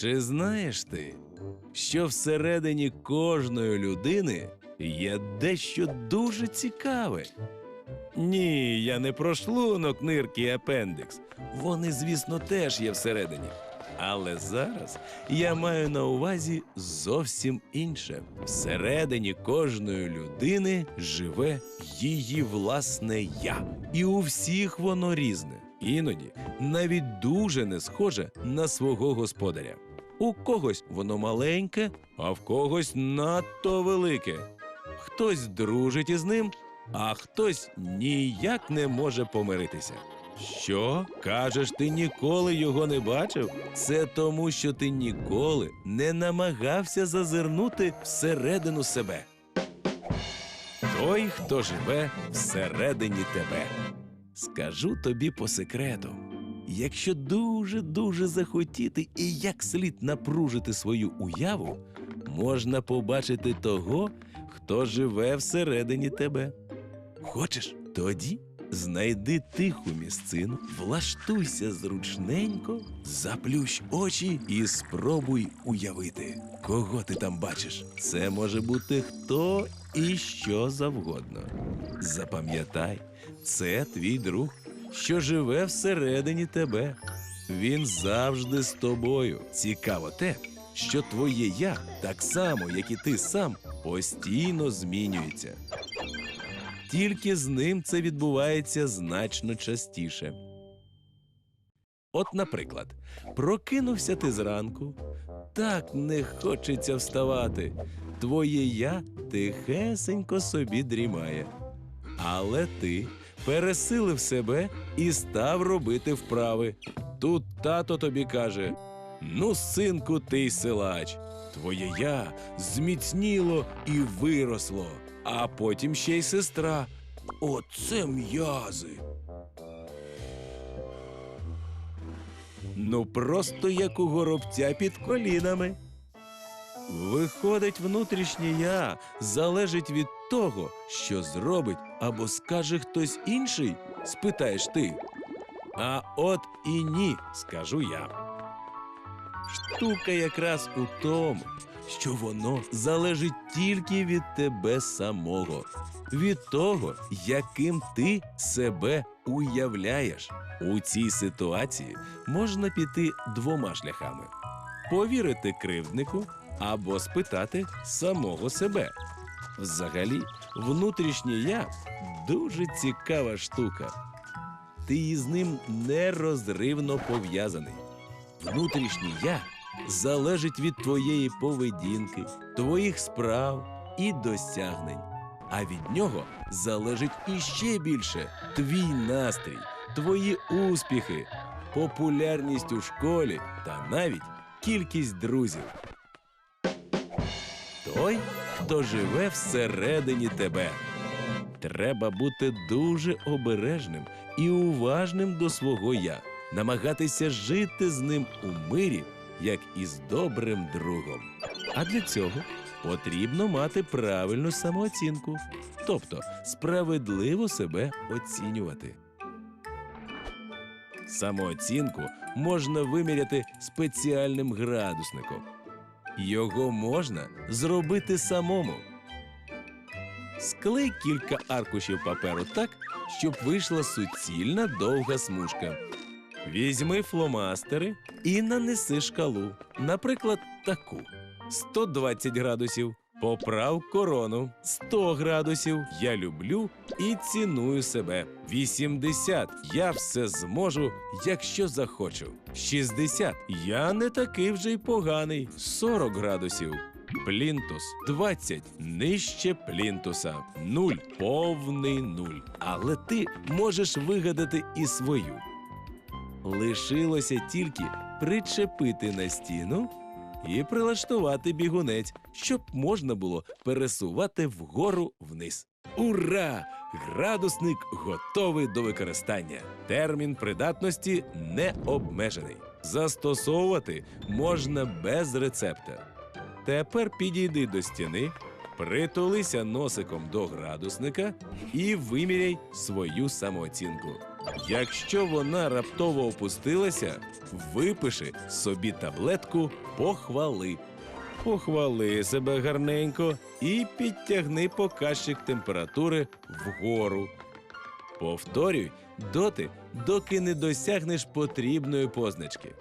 Чи знаєш ти, що всередині кожної людини є дещо дуже цікаве? Ні, я не про шлунок, нирки і апендикс. Вони, звісно, теж є всередині. Але зараз я маю на увазі зовсім інше. Всередині кожної людини живе її власне я. І у всіх воно різне. Іноді навіть дуже не схоже на свого господаря. У когось воно маленьке, а в когось надто велике. Хтось дружить із ним, а хтось ніяк не може помиритися. Що? Кажеш, ти ніколи його не бачив? Це тому, що ти ніколи не намагався зазирнути всередину себе. Той, хто живе всередині тебе. Скажу тобі по секрету. Якщо дуже-дуже захотіти і як слід напружити свою уяву, можна побачити того, хто живе всередині тебе. Хочеш? Тоді знайди тиху місцину, влаштуйся зручненько, заплющ очі і спробуй уявити, кого ти там бачиш. Це може бути хто і що завгодно. Запам'ятай, це твій друг, що живе всередині тебе. Він завжди з тобою. Цікаво те, що твоє я, так само, як і ти сам, постійно змінюється. Тільки з ним це відбувається значно частіше. От, наприклад, прокинувся ти зранку, так не хочеться вставати. Твоє я тихесенько собі дрімає. Але ти пересилив себе і став робити вправи. Тут тато тобі каже: Ну, синку, ти силач, твоє я зміцніло і виросло, а потім ще й сестра. Оце м'язи. Ну, просто як у горобця під колінами. Виходить, внутрішнє я залежить від того, що зробить або скаже хтось інший, спитаєш ти. А от і ні, скажу я. Штука якраз у тому, що воно залежить тільки від тебе самого, від того, яким ти себе уявляєш. У цій ситуації можна піти двома шляхами: повірити кривднику або спитати самого себе. Взагалі, внутрішнє я дуже цікава штука. Ти із ним нерозривно пов'язаний. Внутрішнє я залежить від твоєї поведінки, твоїх справ і досягнень. А від нього залежить іще більше твій настрій, твої успіхи, популярність у школі та навіть кількість друзів. Той, хто живе всередині тебе. Треба бути дуже обережним і уважним до свого я, намагатися жити з ним у мирі, як із добрим другом. А для цього потрібно мати правильну самооцінку, тобто справедливо себе оцінювати. Самооцінку можна виміряти спеціальним градусником. Його можна зробити самому. Склей кілька аркушів паперу так, щоб вийшла суцільна довга смужка. Візьми фломастери і нанеси шкалу, наприклад, таку: 120 градусів. Поправ корону 100 градусів. Я люблю і ціную себе. 80. Я все зможу, якщо захочу. 60. Я не такий вже й поганий. 40 градусів. Плінтус 20 нижче плінтуса. 0 повний нуль. Але ти можеш вигадати і свою. Лишилося тільки причепити на стіну і прилаштувати бігунець, щоб можна було пересувати вгору вниз. Ура! Градусник готовий до використання. Термін придатності не обмежений. Застосовувати можна без рецепта. Тепер підійди до стіни, притулися носиком до градусника і виміряй свою самооцінку. Якщо вона раптово опустилася, випиши собі таблетку похвали. Похвали себе гарненько і підтягни показчик температури вгору. Повторюй доти, доки не досягнеш потрібної позначки.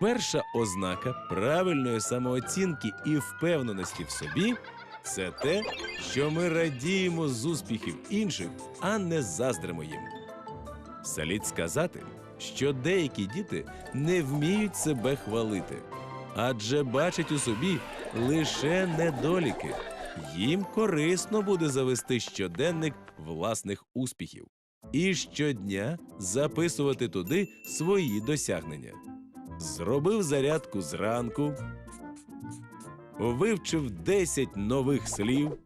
Перша ознака правильної самооцінки і впевненості в собі це те, що ми радіємо з успіхів інших, а не заздримо їм. Слід сказати, що деякі діти не вміють себе хвалити, адже бачать у собі лише недоліки. Їм корисно буде завести щоденник власних успіхів і щодня записувати туди свої досягнення. Зробив зарядку зранку, вивчив 10 нових слів,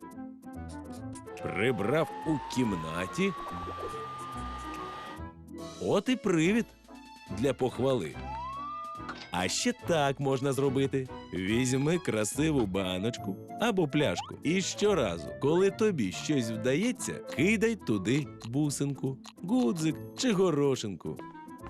прибрав у кімнаті. От і привід для похвали. А ще так можна зробити: візьми красиву баночку або пляшку, і щоразу, коли тобі щось вдається, кидай туди бусинку, гудзик чи горошинку.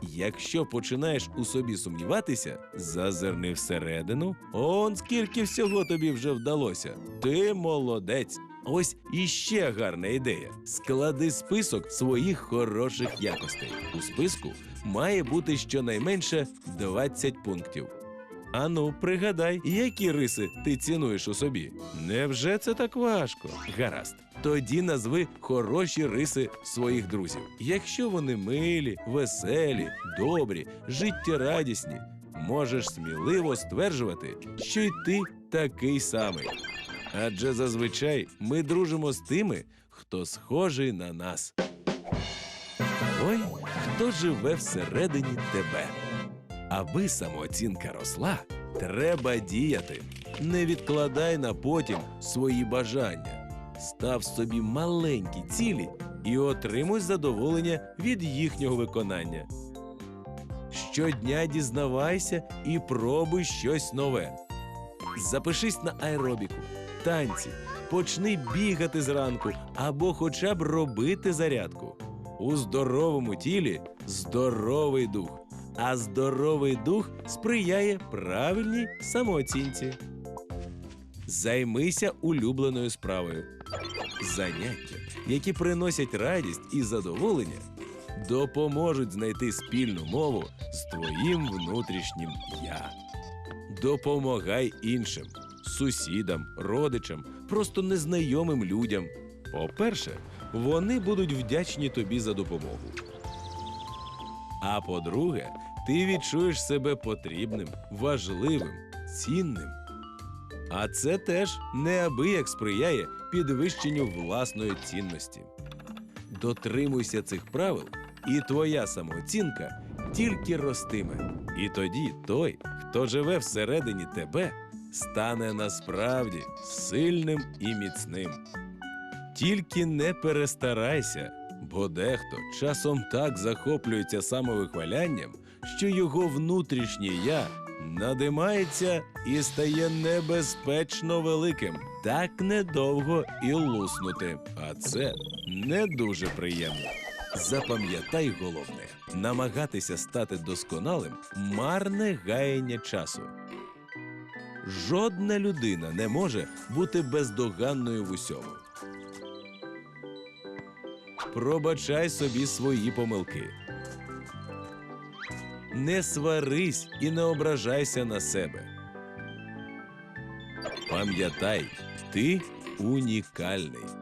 Якщо починаєш у собі сумніватися, зазирни всередину. Он скільки всього тобі вже вдалося. Ти молодець. Ось іще гарна ідея. Склади список своїх хороших якостей. У списку має бути щонайменше 20 пунктів. Ану, пригадай, які риси ти цінуєш у собі. Невже це так важко? Гаразд. Тоді назви хороші риси своїх друзів. Якщо вони милі, веселі, добрі, життєрадісні, можеш сміливо стверджувати, що й ти такий самий. Адже зазвичай ми дружимо з тими, хто схожий на нас. Ой, хто живе всередині тебе. Аби самооцінка росла, треба діяти. Не відкладай на потім свої бажання. Став собі маленькі цілі і отримуй задоволення від їхнього виконання. Щодня дізнавайся і пробуй щось нове. Запишись на аеробіку, танці, почни бігати зранку або хоча б робити зарядку. У здоровому тілі здоровий дух, а здоровий дух сприяє правильній самооцінці. Займися улюбленою справою. Заняття, які приносять радість і задоволення, допоможуть знайти спільну мову з твоїм внутрішнім я. Допомагай іншим, сусідам, родичам, просто незнайомим людям. По-перше, вони будуть вдячні тобі за допомогу. А по-друге, ти відчуєш себе потрібним, важливим, цінним. А це теж неабияк сприяє підвищенню власної цінності. Дотримуйся цих правил, і твоя самооцінка тільки ростиме. І тоді той, хто живе всередині тебе, стане насправді сильним і міцним. Тільки не перестарайся, бо дехто часом так захоплюється самовихвалянням, що його внутрішнє я надимається і стає небезпечно великим. Так недовго і луснути, а це не дуже приємно. Запам'ятай головне: намагатися стати досконалим марне гаяння часу. Жодна людина не може бути бездоганною в усьому. Пробачай собі свої помилки. Не сварись і не ображайся на себе. Пам'ятай, ти унікальний.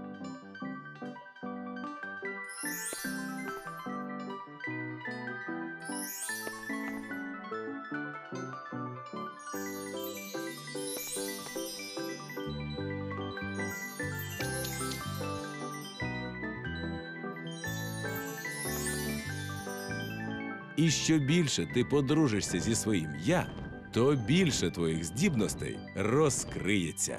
І що більше ти подружишся зі своїм я, то більше твоїх здібностей розкриється.